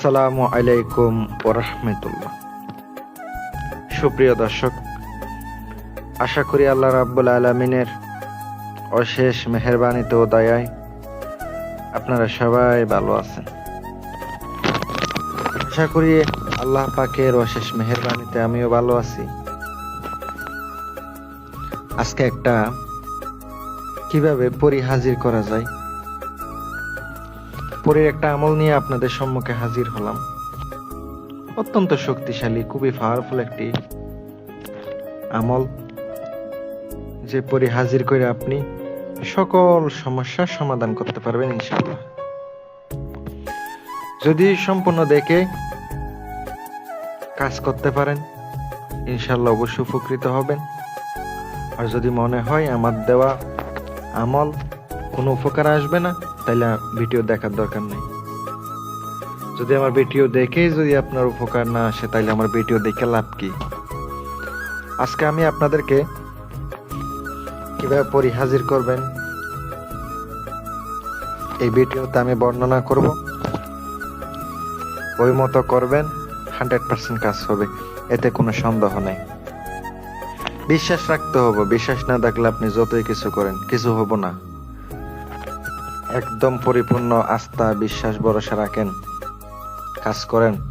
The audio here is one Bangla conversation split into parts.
আসসালামু আলাইকুম ওরহমতুল্লাহ। সুপ্রিয় দর্শক, আশা করি আল্লাহ রাব্বুল আলমিনের অশেষ মেহরবানিতে ও দয়ায় আপনারা সবাই ভালো আছেন। আশা করি আল্লাহ পাকের অশেষ মেহরবানিতে আমিও ভালো আছি। আজকে একটা কীভাবে পরি হাজির করা যায় পরের একটা আমল নিয়ে আপনাদের সম্মুখে হাজির হলাম। অত্যন্ত শক্তিশালী, খুবই পাওয়ারফুল একটি আমল যে পরে হাজির করে আপনি সকল সমস্যার সমাধান করতে পারবেন ইনশাআল্লাহ। যদি সম্পূর্ণ দেখে কাজ করতে পারেন, ইনশাআল্লাহ অবশ্যই উপকৃত হবেন। আর যদি মনে হয় আমার দেওয়া আমল কোনো উপকার আসবে না তাহলে ভিডিও দেখার দরকার নেই। যদি আমার ভিডিও দেখেই যদি আপনার উপকার না আসে তাহলে আমার ভিডিও দেখে লাভ কি? আজকে আমি আপনাদেরকে কীভাবে পরিহাজির করবেন, এই ভিডিওতে আমি বর্ণনা করব। ওই মতো করবেন, হান্ড্রেড পার্সেন্ট কাজ হবে, এতে কোনো সন্দেহ নেই। বিশ্বাস রাখতে হবে, বিশ্বাস না থাকলে আপনি যতই কিছু করেন, কিছু হব না। একদম পরিপূর্ণ আস্থা, বিশ্বাস, ভরসা রাখেন। কাজ করেন।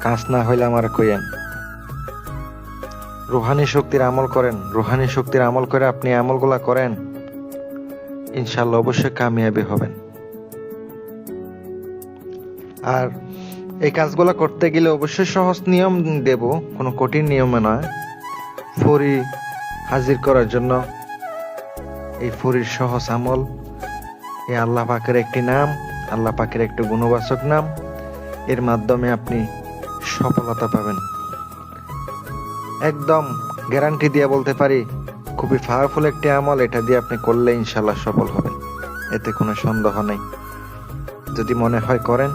কাজ না হইলে আমার কইেন রুহানি শক্তির আমল করেন। রুহানি শক্তির আমল করে আপনি আমলগুলা করেন। ইনশাল্লাহ অবশ্যই কামিয়াবি হবেন। আর এই কাজগুলো করতে গেলে অবশ্যই সহজ নিয়ম দেব। কোনো কঠিন নিয়মে নয়। ফরি হাজির করার জন্য এই ফরির সহজ আমল। এ আল্লাহ পাকের একটি নাম, আল্লাহ পাকের একটি গুণবাচক নাম। এর মাধ্যমে আপনি সফলতা পাবেন। একদম গ্যারান্টি দিয়ে বলতে পারি, খুবই পাওয়ারফুল একটি আমল, এটা দিয়ে আপনি করলে ইনশাল্লাহ সফল হবেন। এতে কোনো সন্দেহ নেই। যদি মনে হয় করেন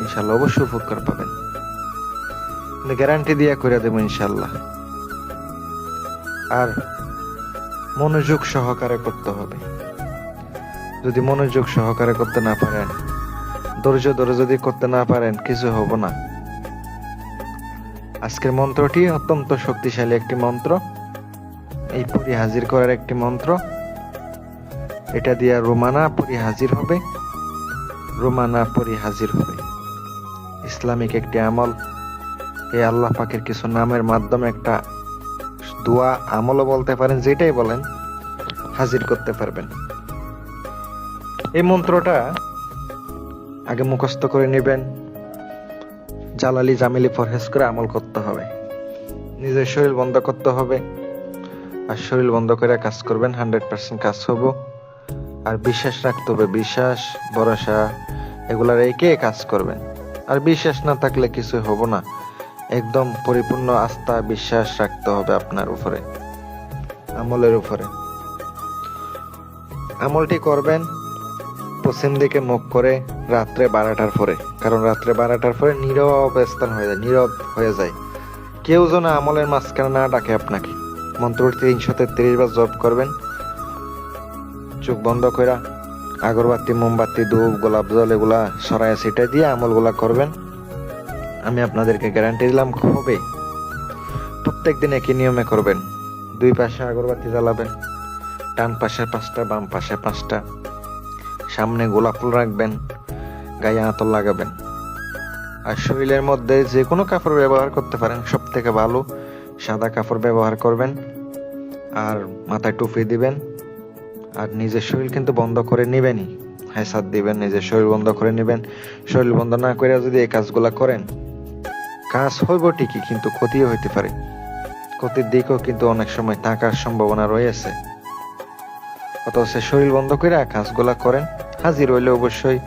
ইনশাল্লাহ অবশ্যই উপকার পাবেন। গ্যারান্টি দিয়ে করে দেবো ইনশাল্লাহ আর মনোযোগ সহকারে করতে হবে। যদি মনোযোগ সহকারে করতে না পারেন, ধৈর্য ধরে যদি করতে না পারেন, কিছু হব না। আজকের মন্ত্রটি অত্যন্ত শক্তিশালী একটি মন্ত্র। এই পরি হাজির করার একটি মন্ত্র। এটা দিয়ে রোমানা পরি হাজির হবে। রোমানা পরি হাজির হবে। ইসলামিক একটি আমল। এই আল্লাহ পাকের কিছু নামের মাধ্যমে একটা দোয়া আমলও বলতে পারেন, যেটাই বলেন, হাজির করতে পারবেন। এই মন্ত্রটা আগে মুখস্থ করে নেবেন। জালালি জামিলি ফরহেজ করে আমল করতে হবে। নিজের শরীর বন্ধ করতে হবে। আর শরীর বন্ধ করে কাজ করবেন, হান্ড্রেড পার্সেন্ট কাজ হব। আর বিশ্বাস রাখতে হবে, বিশ্বাস, ভরসা এগুলা রেখে কাজ করবেন। আর বিশ্বাস না থাকলে কিছু হব না। একদম পরিপূর্ণ আস্থা, বিশ্বাস রাখতে হবে আপনার উপরে, আমলের উপরে। আমলটি করবেন পশ্চিম দিকে মুখ করে রাত্রে বারোটার পরে, কারণ রাত্রে বারোটার পরে নীরব অবস্থান হয়ে যায়, নীরব হয়ে যায়। কেউ যেন আমলের মাঝখানে না ডাকে আপনাকে। মন্ত্রটি তিনশো তেত্রিশ বার জপ করবেন। চোখ বন্ধ করে আগরবাতি, মোমবাতি, ধূপ, গোলাপ জল এগুলা সরাই সেটা দিয়ে আমলগুলা করবেন। আমি আপনাদেরকে গ্যারান্টি দিলাম, হবে। প্রত্যেক দিন একই নিয়মে করবেন। দুই পাশে আগরবাতি জ্বালাবেন, ডান পাশে পাঁচটা, বাম পাশে পাঁচটা। সামনে গোলাপ ফুল রাখবেন, গায়ে আতর লাগাবেন। আর শরীরের মধ্যে যে কোনো কাপড় ব্যবহার করতে পারেন সব থেকে ভালো সাদা কাপড় ব্যবহার করবেন আর মাথায় টুপি দিবেন। আর নিজের শরীর কিন্তু বন্ধ করে নিবেনই হ্যাঁ দিবেন, নিজের শরীর বন্ধ করে নেবেন। শরীর বন্ধ না করে যদি এই কাজগুলা করেন, কাজ হইব ঠিকই, কিন্তু ক্ষতিও হইতে পারে। ক্ষতির দিকেও কিন্তু অনেক সময় থাকার সম্ভাবনা রয়েছে। অথচ শরীর বন্ধ করে কাজগুলা করেন হাজির হইলে অবশ্যই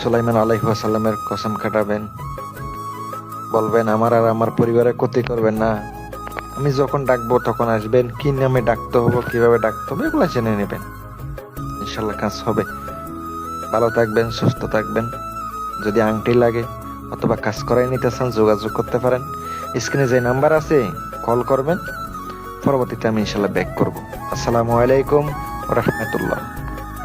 সুলাইমান আলাইহাসাল্লামের কসম কাটাবেন বলবেন, আমার আর আমার পরিবারে ক্ষতি করবেন না। আমি যখন ডাকবো তখন আসবেন। কি নামে ডাকতে হব, কীভাবে ডাকতে হবে, এগুলো জেনে নেবেন। ইনশাল্লাহ কাজ হবে। ভালো থাকবেন, সুস্থ থাকবেন। যদি আংটি লাগে অথবা কাজ করাই নিতে চান, যোগাযোগ করতে পারেন। স্ক্রিনে যে নাম্বার আছে, কল করবেন। পরবর্তীতে আমি ইনশাল্লাহ ব্যাক করব। আসসালামু আলাইকুম রহমতুল্লাহ।